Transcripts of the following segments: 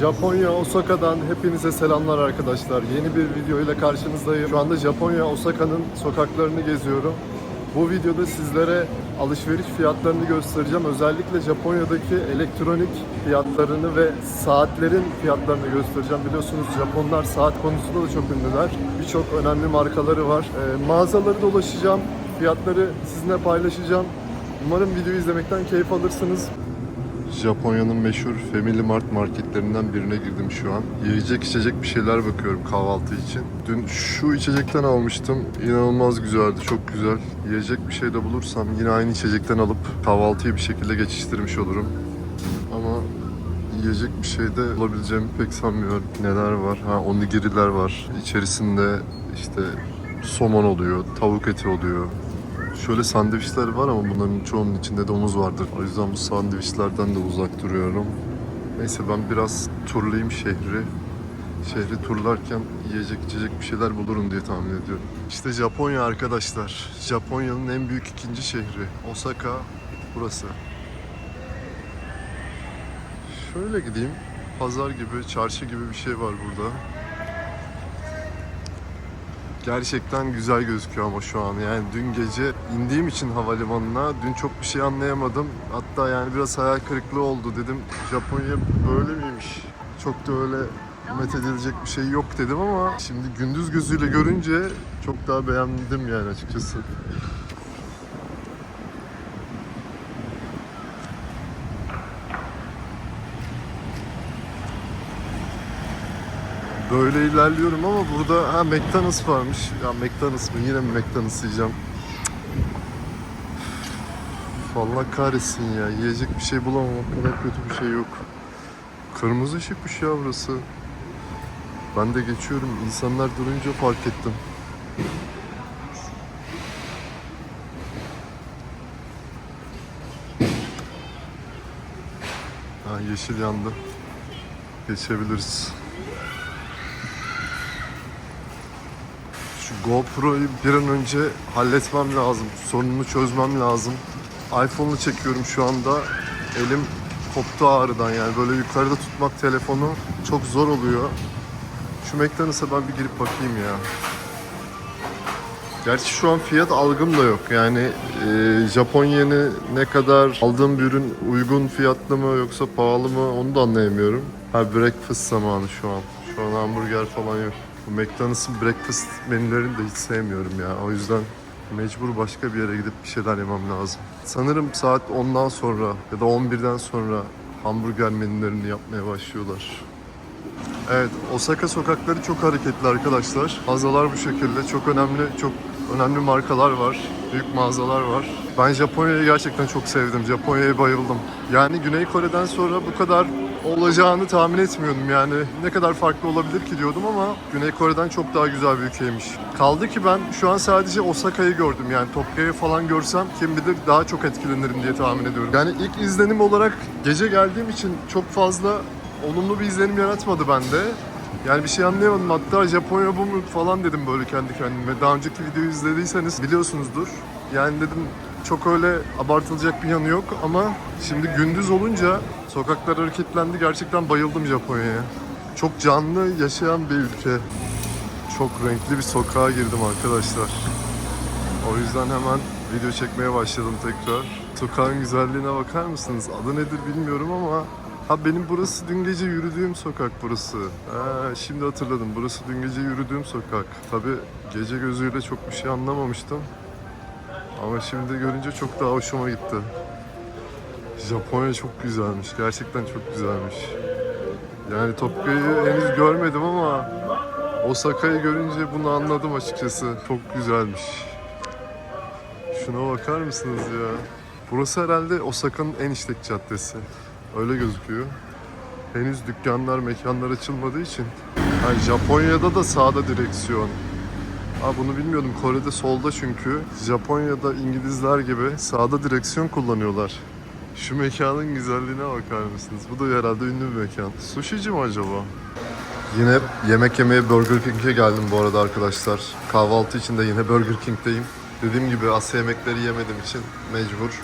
Japonya Osaka'dan hepinize selamlar arkadaşlar. Yeni bir video ile karşınızdayım. Şu anda Japonya Osaka'nın sokaklarını geziyorum. Bu videoda sizlere alışveriş fiyatlarını göstereceğim. Özellikle Japonya'daki elektronik fiyatlarını ve saatlerin fiyatlarını göstereceğim. Biliyorsunuz Japonlar saat konusunda da çok ünlüler. Birçok önemli markaları var. Ee, mağazaları dolaşacağım. Fiyatları sizinle paylaşacağım. Umarım videoyu izlemekten keyif alırsınız. Japonya'nın meşhur Family Mart marketlerinden birine girdim şu an. Yiyecek içecek bir şeyler bakıyorum kahvaltı için. Dün şu içecekten almıştım. İnanılmaz güzeldi, çok güzel. Yiyecek bir şey de bulursam yine aynı içecekten alıp kahvaltıyı bir şekilde geçiştirmiş olurum. Ama yiyecek bir şey de bulabileceğimi pek sanmıyorum. Neler var? Ha onigiriler var. İçerisinde işte somon oluyor, tavuk eti oluyor, Şöyle sandviçler var ama bunların çoğunun içinde domuz vardır. O yüzden bu sandviçlerden de uzak duruyorum. Neyse ben biraz turlayayım şehri. Şehri turlarken yiyecek içecek bir şeyler bulurum diye tahmin ediyorum. İşte Japonya arkadaşlar. Japonya'nın en büyük ikinci şehri. Osaka burası. Şöyle gideyim. Pazar gibi, çarşı gibi bir şey var burada. Gerçekten güzel gözüküyor ama şu an. Yani dün gece indiğim için havalimanına dün çok bir şey anlayamadım. Hatta yani biraz hayal kırıklığı oldu dedim. Japonya böyle miymiş? Çok da öyle methedilecek bir şey yok dedim ama şimdi gündüz gözüyle görünce çok daha beğendim yani açıkçası. Böyle ilerliyorum ama burada ha McDonald's varmış. Ya McDonald's mı? Yine mi McDonald's yiyeceğim? Allah kahretsin ya. Yiyecek bir şey bulamam. O kadar kötü bir şey yok. Kırmızı ışıkmış ya burası. Ben de geçiyorum. İnsanlar durunca fark ettim. Ha, yeşil yandı. Geçebiliriz. Şu GoPro'yu bir an önce halletmem lazım. Sorununu çözmem lazım. iPhone'u çekiyorum şu anda. Elim koptu ağrıdan yani. Böyle yukarıda tutmak telefonu çok zor oluyor. Şu McDonald's'a ben bir girip bakayım ya. Gerçi şu an fiyat algım da yok. Yani e, Japon yeni ne kadar aldığım bir ürün uygun fiyatlı mı yoksa pahalı mı onu da anlayamıyorum. Ha breakfast zamanı şu an. Şu an hamburger falan yok. Bu McDonald's'ın breakfast menülerini de hiç sevmiyorum ya. O yüzden mecbur başka bir yere gidip bir şeyler yemem lazım. Sanırım saat 10'dan sonra ya da 11'den sonra hamburger menülerini yapmaya başlıyorlar. Evet, Osaka sokakları çok hareketli arkadaşlar. Mağazalar bu şekilde. Çok önemli, çok önemli markalar var. Büyük mağazalar var. Ben Japonya'yı gerçekten çok sevdim. Japonya'ya bayıldım. Yani Güney Kore'den sonra bu kadar olacağını tahmin etmiyordum. Yani ne kadar farklı olabilir ki diyordum ama Güney Kore'den çok daha güzel bir ülkeymiş. Kaldı ki ben şu an sadece Osaka'yı gördüm. Yani Tokyo'yu falan görsem kim bilir daha çok etkilenirim diye tahmin ediyorum. Yani ilk izlenim olarak gece geldiğim için çok fazla olumlu bir izlenim yaratmadı bende. Yani bir şey anlayamadım. Hatta Japonya bu mu falan dedim böyle kendi kendime. Daha önceki videoyu izlediyseniz biliyorsunuzdur. Yani dedim çok öyle abartılacak bir yanı yok ama şimdi gündüz olunca sokaklar hareketlendi. Gerçekten bayıldım Japonya'ya. Çok canlı yaşayan bir ülke. Çok renkli bir sokağa girdim arkadaşlar. O yüzden hemen video çekmeye başladım tekrar. Sokağın güzelliğine bakar mısınız? Adı nedir bilmiyorum ama Ha benim burası dün gece yürüdüğüm sokak burası. Ha, şimdi hatırladım. Burası dün gece yürüdüğüm sokak. Tabi gece gözüyle çok bir şey anlamamıştım. Ama şimdi görünce çok daha hoşuma gitti. Japonya çok güzelmiş. Gerçekten çok güzelmiş. Yani Tokyo'yu henüz görmedim ama Osaka'yı görünce bunu anladım açıkçası. Çok güzelmiş. Şuna bakar mısınız ya? Burası herhalde Osaka'nın en işlek caddesi. Öyle gözüküyor. Henüz dükkanlar, mekanlar açılmadığı için. Yani Japonya'da da sağda direksiyon. Ha bunu bilmiyordum. Kore'de solda çünkü. Japonya'da İngilizler gibi sağda direksiyon kullanıyorlar. Şu mekanın güzelliğine bakar mısınız? Bu da herhalde ünlü bir mekan. Sushici mi acaba? Yine yemek yemeye Burger King'e geldim bu arada arkadaşlar. Kahvaltı için de yine Burger King'deyim. Dediğim gibi Asya yemekleri yemediğim için mecbur.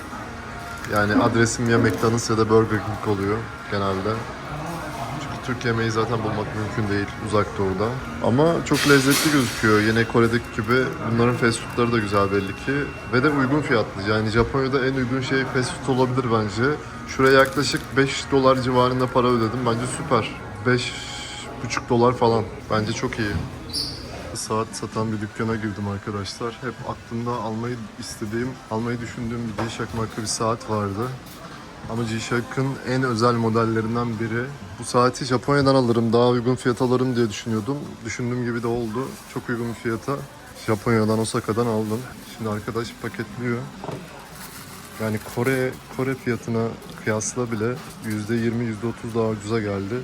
Yani adresim ya McDonald's ya da Burger King oluyor genelde. Türk yemeği zaten bulmak mümkün değil uzak doğuda. Ama çok lezzetli gözüküyor. Yine Kore'deki gibi bunların fast foodları da güzel belli ki. Ve de uygun fiyatlı. Yani Japonya'da en uygun şey fast food olabilir bence. Şuraya yaklaşık 5 dolar civarında para ödedim. Bence süper. 5,5 dolar falan. Bence çok iyi. Saat satan bir dükkana girdim arkadaşlar. Hep aklımda almayı istediğim, almayı düşündüğüm bir G-Shock marka bir saat vardı. Ama G-Shock'ın en özel modellerinden biri. Bu saati Japonya'dan alırım, daha uygun fiyat alırım diye düşünüyordum. Düşündüğüm gibi de oldu. Çok uygun fiyata Japonya'dan, Osaka'dan aldım. Şimdi arkadaş paketliyor. Yani Kore Kore fiyatına kıyasla bile %20, %30 daha ucuza geldi.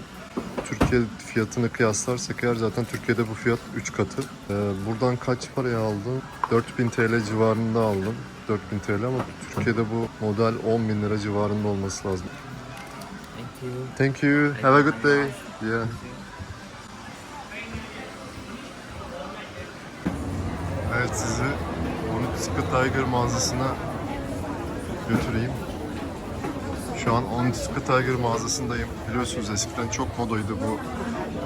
Türkiye fiyatını kıyaslarsak eğer zaten Türkiye'de bu fiyat 3 katı. Ee, buradan kaç paraya aldım? 4000 TL civarında aldım. 4000 TL ama Türkiye'de bu model 10 bin lira civarında olması lazım. Thank you. Thank you. Have a good day. Yeah. Evet sizi Onitsuka Tiger mağazasına götüreyim. Şu an Onitsuka Tiger mağazasındayım. Biliyorsunuz eskiden çok modaydı bu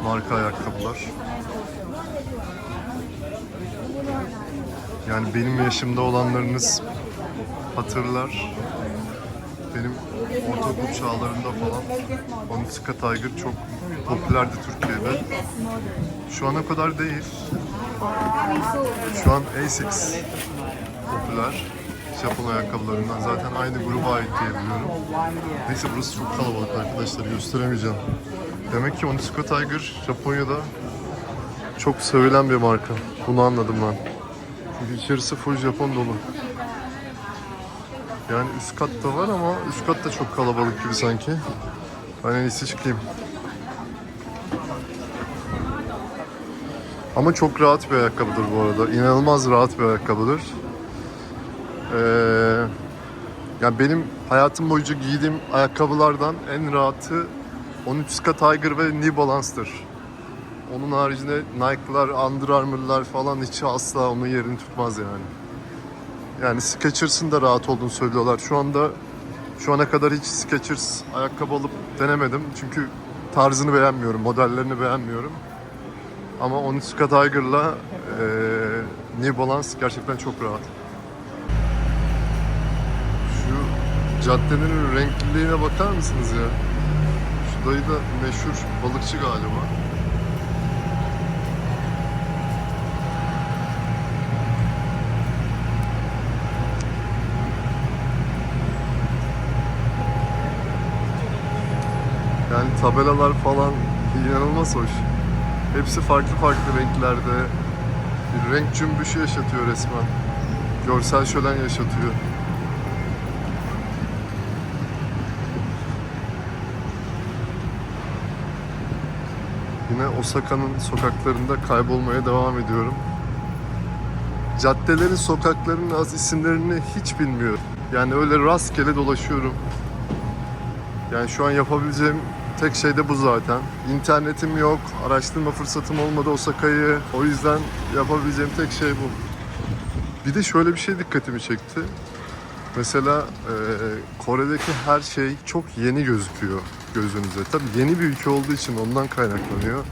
marka ayakkabılar. Yani benim yaşımda olanlarınız hatırlar. Benim ortaokul çağlarında falan Onitsuka Tiger çok popülerdi Türkiye'de. Şu ana kadar değil. Şu an Asics popüler. Japon ayakkabılarından. Zaten aynı gruba ait diye biliyorum. Neyse burası çok kalabalık arkadaşlar gösteremeyeceğim. Demek ki Onitsuka Tiger Japonya'da çok sevilen bir marka. Bunu anladım ben. Çünkü içerisi full Japon dolu. Yani üst katta var ama üst kat da çok kalabalık gibi sanki. Ben en iyisi çıkayım. Ama çok rahat bir ayakkabıdır bu arada. İnanılmaz rahat bir ayakkabıdır. Ee, yani benim hayatım boyunca giydiğim ayakkabılardan en rahatı Onitsuka Tiger ve New Balance'tır. Onun haricinde Nike'lar, Under Armour'lar falan hiç asla onun yerini tutmaz yani. Yani Skechers'ın da rahat olduğunu söylüyorlar. Şu anda şu ana kadar hiç Skechers ayakkabı alıp denemedim. Çünkü tarzını beğenmiyorum, modellerini beğenmiyorum. Ama Onitsuka Tiger'la eee New Balance gerçekten çok rahat. Şu caddenin renkliliğine bakar mısınız ya? Şu dayı da meşhur balıkçı galiba. Yani tabelalar falan inanılmaz hoş. Hepsi farklı farklı renklerde. Bir renk cümbüşü yaşatıyor resmen. Görsel şölen yaşatıyor. Yine Osaka'nın sokaklarında kaybolmaya devam ediyorum. Caddelerin, sokakların az isimlerini hiç bilmiyorum. Yani öyle rastgele dolaşıyorum. Yani şu an yapabileceğim tek şey de bu zaten. İnternetim yok, araştırma fırsatım olmadı Osaka'yı. O yüzden yapabileceğim tek şey bu. Bir de şöyle bir şey dikkatimi çekti. Mesela e, Kore'deki her şey çok yeni gözüküyor gözünüze. Tabii yeni bir ülke olduğu için ondan kaynaklanıyor.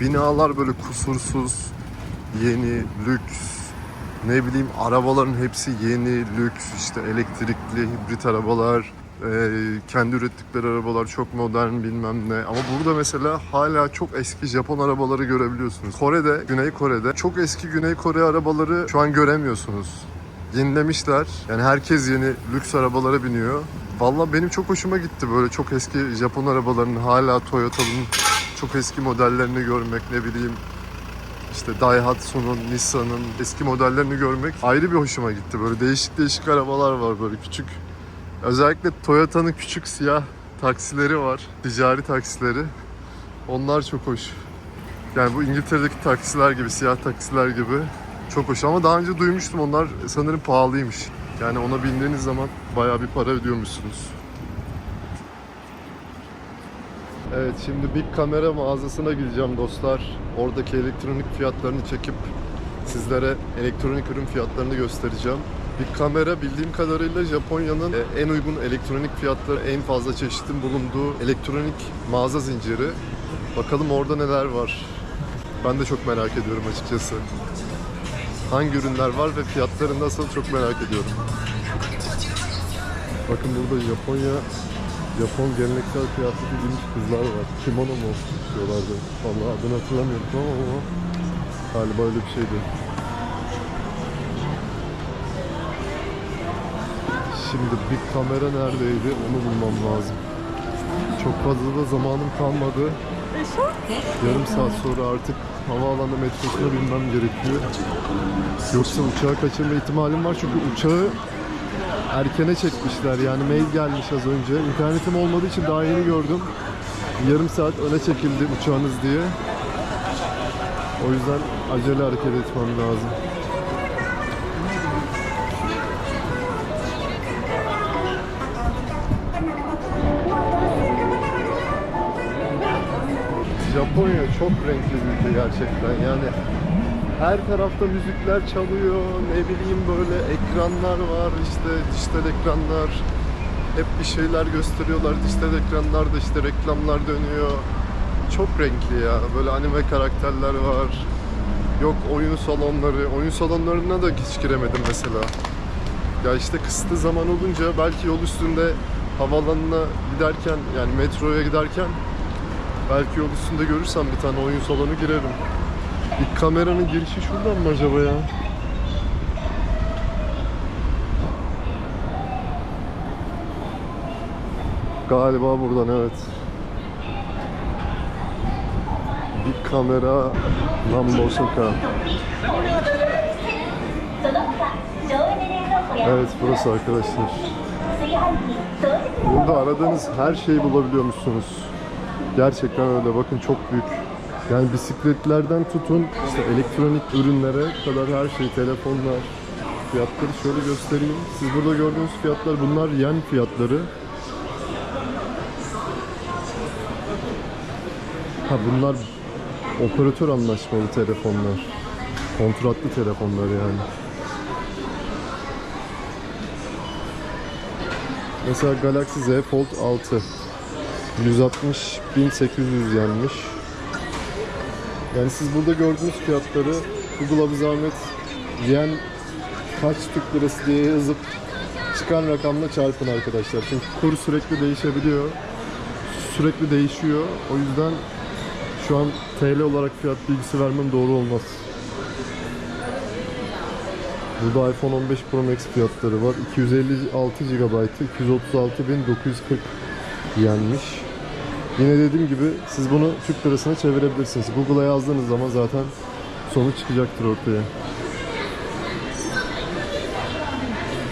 Binalar böyle kusursuz, yeni, lüks, ne bileyim arabaların hepsi yeni, lüks, işte elektrikli, hibrit arabalar, e, kendi ürettikleri arabalar çok modern bilmem ne. Ama burada mesela hala çok eski Japon arabaları görebiliyorsunuz. Kore'de, Güney Kore'de çok eski Güney Kore arabaları şu an göremiyorsunuz. Yenilemişler. Yani herkes yeni lüks arabalara biniyor. Vallahi benim çok hoşuma gitti böyle çok eski Japon arabalarının hala Toyota'nın çok eski modellerini görmek ne bileyim işte Daihatsu'nun, Nissan'ın eski modellerini görmek ayrı bir hoşuma gitti. Böyle değişik değişik arabalar var böyle küçük. Özellikle Toyota'nın küçük siyah taksileri var. Ticari taksileri. Onlar çok hoş. Yani bu İngiltere'deki taksiler gibi, siyah taksiler gibi çok hoş. Ama daha önce duymuştum onlar sanırım pahalıymış. Yani ona bindiğiniz zaman bayağı bir para ödüyormuşsunuz. Evet şimdi bir kamera mağazasına gideceğim dostlar. Oradaki elektronik fiyatlarını çekip sizlere elektronik ürün fiyatlarını göstereceğim. Bir kamera bildiğim kadarıyla Japonya'nın e, en uygun elektronik fiyatları, en fazla çeşitin bulunduğu elektronik mağaza zinciri. Bakalım orada neler var. Ben de çok merak ediyorum açıkçası. Hangi ürünler var ve fiyatları nasıl çok merak ediyorum. Bakın burada Japonya, Japon geleneksel kıyafeti giymiş kızlar var. Kimono mu diyorlardı. Vallahi adını hatırlamıyorum ama, ama galiba öyle bir şeydi. Şimdi bir kamera neredeydi onu bulmam lazım. Çok fazla da zamanım kalmadı. Yarım saat sonra artık havaalanı metrosuna binmem gerekiyor. Yoksa uçağı kaçırma ihtimalim var çünkü uçağı erkene çekmişler yani mail gelmiş az önce. İnternetim olmadığı için daha yeni gördüm. Yarım saat öne çekildi uçağınız diye. O yüzden acele hareket etmem lazım. Japonya çok renkli bir ülke gerçekten. Yani her tarafta müzikler çalıyor ne bileyim böyle ekranlar var işte dijital ekranlar hep bir şeyler gösteriyorlar. Dijital ekranlarda işte reklamlar dönüyor. Çok renkli ya böyle anime karakterler var. Yok oyun salonları oyun salonlarına da hiç giremedim mesela. Ya işte kısıtlı zaman olunca belki yol üstünde havaalanına giderken yani metroya giderken Belki yol üstünde görürsem bir tane oyun salonu girerim. İlk kameranın girişi şuradan mı acaba ya? Galiba buradan evet. Bir kamera Nambo Soka. Evet burası arkadaşlar. Burada aradığınız her şeyi bulabiliyormuşsunuz. Gerçekten öyle. Bakın çok büyük. Yani bisikletlerden tutun işte elektronik ürünlere kadar her şey, telefonlar, fiyatları şöyle göstereyim. Siz burada gördüğünüz fiyatlar bunlar yen fiyatları. Ha bunlar operatör anlaşmalı telefonlar. Kontratlı telefonlar yani. Mesela Galaxy Z Fold 6 160 1800 yenmiş. Yani siz burada gördüğünüz fiyatları Google'a bir zahmet yen kaç Türk lirası diye yazıp çıkan rakamla çarpın arkadaşlar. Çünkü kur sürekli değişebiliyor. Sürekli değişiyor. O yüzden şu an TL olarak fiyat bilgisi vermem doğru olmaz. Burada iPhone 15 Pro Max fiyatları var. 256 GB, 236.940 yenmiş. Yine dediğim gibi siz bunu Türk lirasına çevirebilirsiniz. Google'a yazdığınız zaman zaten sonuç çıkacaktır ortaya.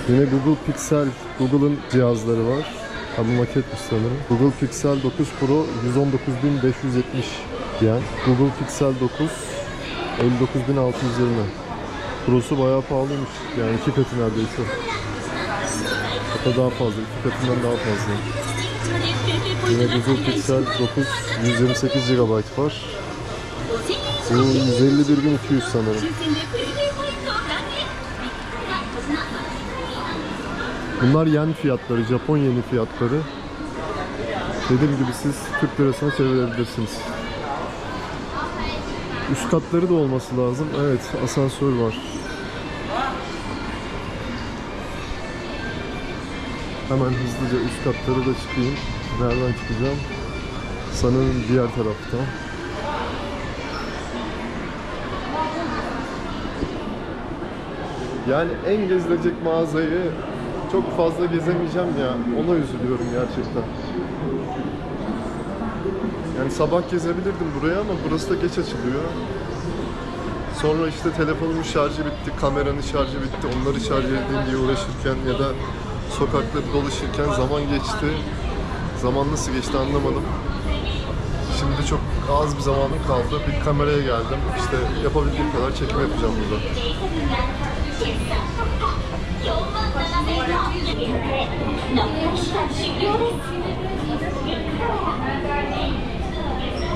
Yine Google Pixel, Google'ın cihazları var. Ha bu maketmiş sanırım. Google Pixel 9 Pro 119.570 yen. Google Pixel 9 59.620. Pro'su bayağı pahalıymış. Yani iki katı neredeyse. Hatta daha fazla. iki katından daha fazla. Yine Google Pixel 9 128 GB var. Bu 151.200 sanırım. Bunlar yen fiyatları, Japon yeni fiyatları. Dediğim gibi siz Türk lirasına çevirebilirsiniz. Üst katları da olması lazım. Evet, asansör var. Hemen hızlıca üst katları da çıkayım. Nereden çıkacağım? Sanırım diğer tarafta. Yani en gezilecek mağazayı çok fazla gezemeyeceğim ya. Ona üzülüyorum gerçekten. Yani sabah gezebilirdim buraya ama burası da geç açılıyor. Sonra işte telefonumun şarjı bitti, kameranın şarjı bitti. Onları şarj edeyim diye uğraşırken ya da sokakları dolaşırken zaman geçti. Zaman nasıl geçti anlamadım. Şimdi çok az bir zamanım kaldı. Bir kameraya geldim. İşte yapabildiğim kadar çekim yapacağım burada.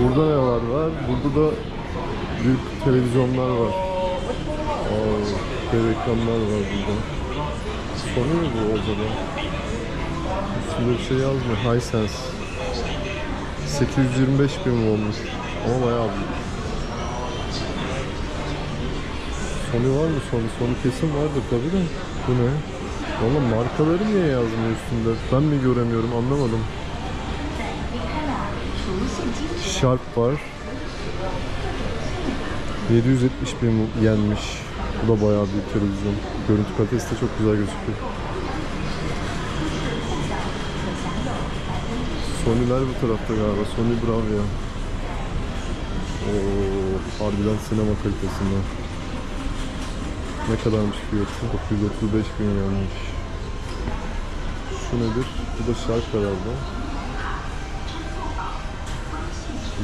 Burada ne var var? Burada da büyük televizyonlar var. Aa, dev ekranlar var burada. Sony mu bu acaba? Üstünde bir şey yazmıyor. Hisense. 825 bin olmuş. Ama bayağı büyük. Sony var mı Sony? Sony kesin vardır tabii de. Bu ne? Oğlum markaları niye yazmıyor üstünde? Ben mi göremiyorum anlamadım. Sharp var. 770 bin yenmiş. Bu da bayağı büyük televizyon. Görüntü kalitesi de çok güzel gözüküyor. Sony'ler bu tarafta galiba. Sony Bravia. Oo, harbiden sinema kalitesinde. Ne kadarmış fiyatı? 935 bin yenmiş. Şu nedir? Bu da Sharp herhalde.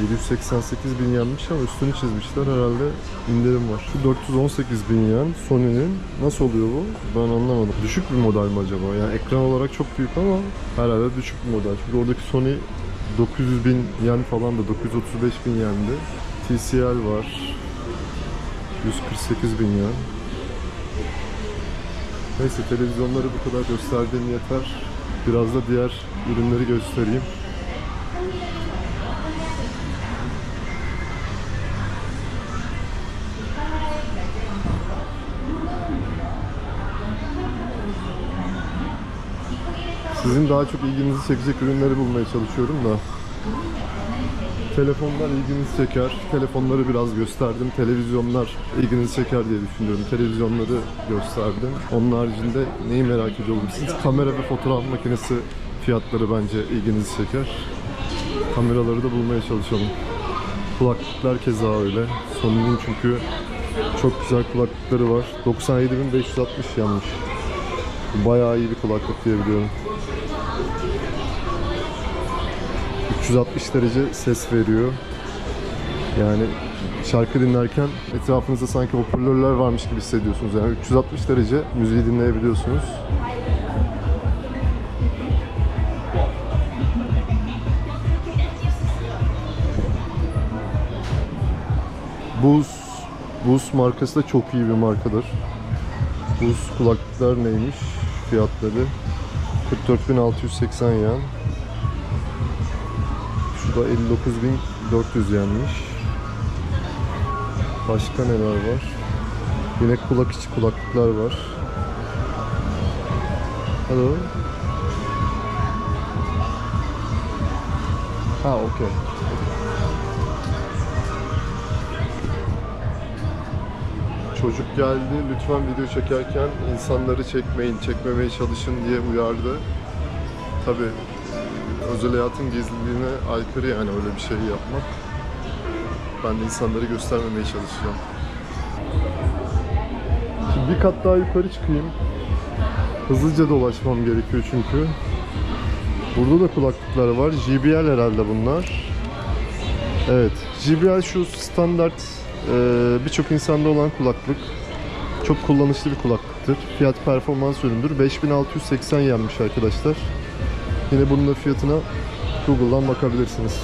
788 bin yenmiş ama üstünü çizmişler herhalde indirim var. Şu 418 bin yen Sony'nin nasıl oluyor bu? Ben anlamadım. Düşük bir model mi acaba? Yani ekran olarak çok büyük ama herhalde düşük bir model. Çünkü oradaki Sony 900 bin yen falan da 935 bin yendi. TCL var. 148 bin yen. Neyse televizyonları bu kadar gösterdiğim yeter. Biraz da diğer ürünleri göstereyim. Sizin daha çok ilginizi çekecek ürünleri bulmaya çalışıyorum da. Telefonlar ilginizi çeker. Telefonları biraz gösterdim. Televizyonlar ilginizi çeker diye düşünüyorum. Televizyonları gösterdim. Onun haricinde neyi merak ediyor olabilirsiniz? Kamera ve fotoğraf makinesi fiyatları bence ilginizi çeker. Kameraları da bulmaya çalışalım. Kulaklıklar keza öyle. Sony'nin çünkü çok güzel kulaklıkları var. 97.560 yanmış. Bayağı iyi bir kulaklık diye 360 derece ses veriyor. Yani şarkı dinlerken etrafınızda sanki hoparlörler varmış gibi hissediyorsunuz. Yani 360 derece müziği dinleyebiliyorsunuz. Bose, Bose markası da çok iyi bir markadır. Bose kulaklıklar neymiş? Fiyatları 44.680 yen. Da 59.400 yenmiş. Başka neler var? Yine kulak içi kulaklıklar var. Hello. Ha, okey. Çocuk geldi, lütfen video çekerken insanları çekmeyin, çekmemeye çalışın diye uyardı. Tabi özel hayatın gizliliğine aykırı yani öyle bir şey yapmak. Ben de insanları göstermemeye çalışacağım. Şimdi bir kat daha yukarı çıkayım. Hızlıca dolaşmam gerekiyor çünkü. Burada da kulaklıklar var. JBL herhalde bunlar. Evet. JBL şu standart e, birçok insanda olan kulaklık. Çok kullanışlı bir kulaklıktır. Fiyat performans üründür. 5680 yenmiş arkadaşlar. Yine bunun da fiyatına Google'dan bakabilirsiniz.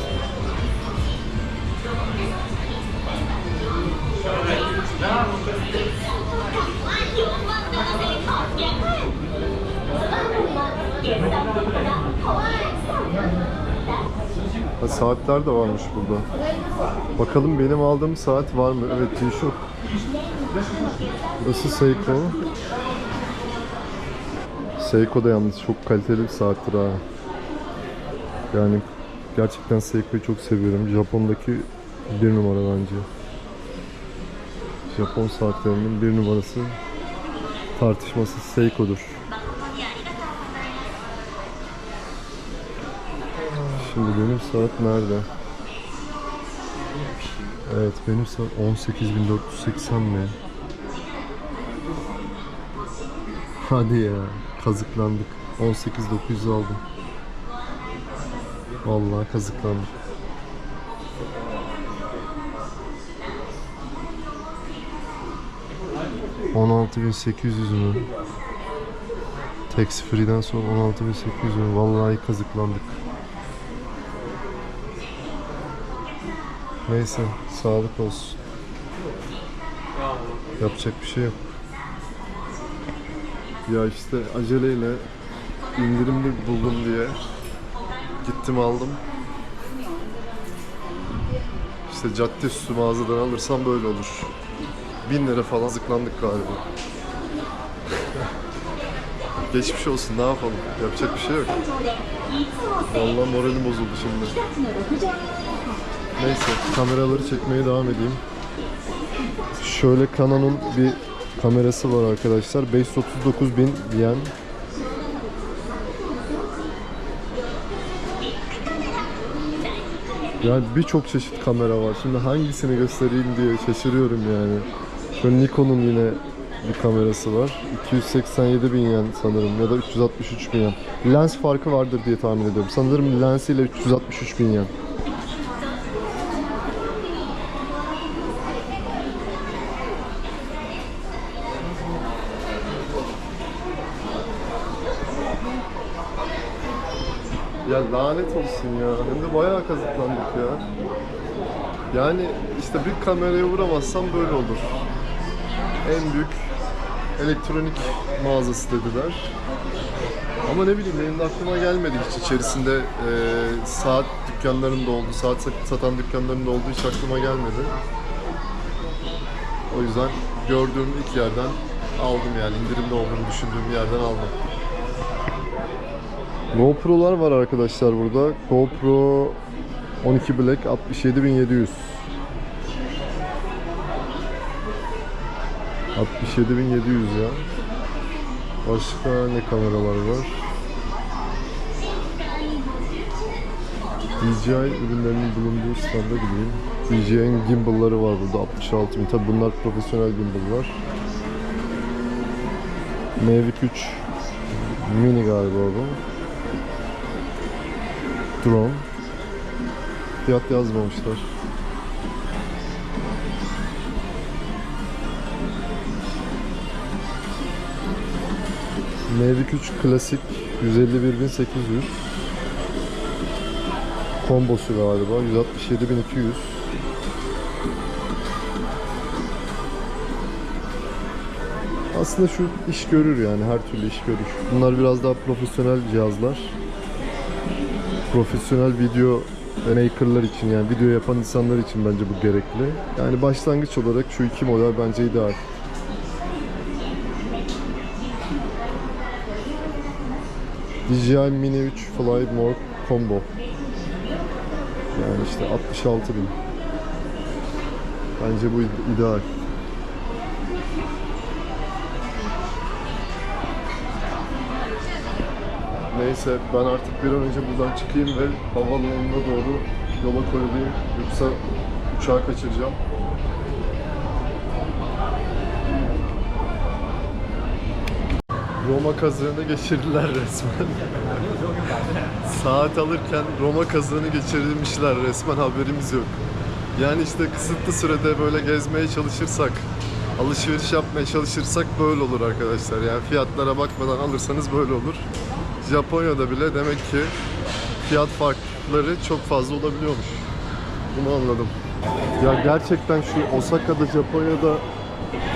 Ha, saatler de varmış burada. Bakalım benim aldığım saat var mı? Evet G-Shock. Burası Seiko. Seiko da yalnız çok kaliteli bir saattir ha. Yani gerçekten Seiko'yu çok seviyorum. Japon'daki bir numara bence. Japon saatlerinin bir numarası tartışmasız Seiko'dur. Şimdi benim saat nerede? Evet benim saat 18.480 mi? Hadi ya kazıklandık. 18.900 aldım. Vallahi kazıklandık. ...16.800 mü? Tax free'den sonra 16.800 mü? Vallahi kazıklandık. Neyse, sağlık olsun. Yapacak bir şey yok. Ya işte aceleyle indirimli buldum diye gittim aldım. İşte cadde üstü mağazadan alırsam böyle olur. 1000 lira falan zıklandık galiba. Geçmiş olsun ne yapalım yapacak bir şey yok. Vallahi moralim bozuldu şimdi. Neyse kameraları çekmeye devam edeyim. Şöyle Canon'un bir kamerası var arkadaşlar. 539 bin yen. Yani birçok çeşit kamera var. Şimdi hangisini göstereyim diye şaşırıyorum yani. Şöyle Nikon'un yine bir kamerası var. 287 bin yen sanırım ya da 363 bin yen. Lens farkı vardır diye tahmin ediyorum. Sanırım lensiyle 363 bin yen. Ya lanet olsun ya. Hem de bayağı kazıklandık ya. Yani işte bir kameraya vuramazsam böyle olur. En büyük elektronik mağazası dediler. Ama ne bileyim benim de aklıma gelmedi hiç içerisinde e, saat dükkanlarının da oldu, saat sat- satan dükkanların da olduğu hiç aklıma gelmedi. O yüzden gördüğüm ilk yerden aldım yani indirimde olduğunu düşündüğüm yerden aldım. GoPro'lar var arkadaşlar burada. GoPro 12 Black 67700. 67700 ya. Başka ne kameralar var? DJI ürünlerinin bulunduğu standa gideyim. DJI'nin gimbal'ları var burada 66 bin. Tabi bunlar profesyonel gimbal'lar. Mavic 3 Mini galiba bu. Drone. Fiyat yazmamışlar. Mavic 3 klasik 151.800 Kombosu galiba 167.200 Aslında şu iş görür yani her türlü iş görür. Bunlar biraz daha profesyonel cihazlar profesyonel video makerlar için yani video yapan insanlar için bence bu gerekli. Yani başlangıç olarak şu iki model bence ideal. DJI Mini 3 Fly More Combo. Yani işte 66 bin. Bence bu ide- ideal. Neyse ben artık bir an önce buradan çıkayım ve havaalanına doğru yola koyulayım. Yoksa uçağı kaçıracağım. Roma kazığını geçirdiler resmen. Saat alırken Roma kazığını geçirmişler resmen haberimiz yok. Yani işte kısıtlı sürede böyle gezmeye çalışırsak, alışveriş yapmaya çalışırsak böyle olur arkadaşlar. Yani fiyatlara bakmadan alırsanız böyle olur. Japonya'da bile demek ki fiyat farkları çok fazla olabiliyormuş. Bunu anladım. Ya gerçekten şu Osaka'da, Japonya'da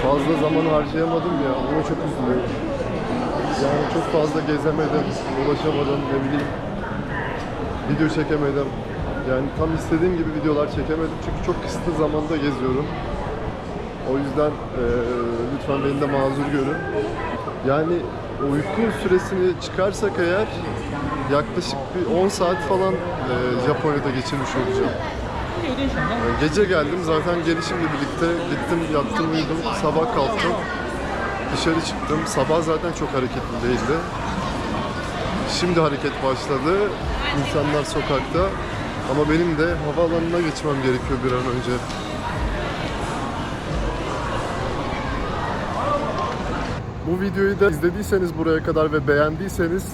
fazla zaman harcayamadım ya. Ona çok üzülüyorum. Yani çok fazla gezemedim, ulaşamadım, ne bileyim. Video çekemedim. Yani tam istediğim gibi videolar çekemedim çünkü çok kısıtlı zamanda geziyorum. O yüzden eee, lütfen beni de mazur görün. Yani uyku süresini çıkarsak eğer yaklaşık bir 10 saat falan eee, Japonya'da geçirmiş olacağım. Yani gece geldim zaten gelişimle birlikte gittim yattım uyudum sabah kalktım dışarı çıktım sabah zaten çok hareketli değildi. Şimdi hareket başladı insanlar sokakta ama benim de havaalanına geçmem gerekiyor bir an önce. Bu videoyu da izlediyseniz buraya kadar ve beğendiyseniz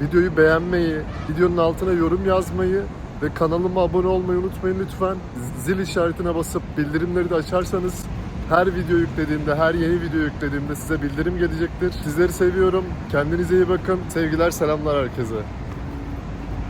videoyu beğenmeyi, videonun altına yorum yazmayı ve kanalıma abone olmayı unutmayın lütfen. Zil işaretine basıp bildirimleri de açarsanız her video yüklediğimde, her yeni video yüklediğimde size bildirim gelecektir. Sizleri seviyorum. Kendinize iyi bakın. Sevgiler, selamlar herkese.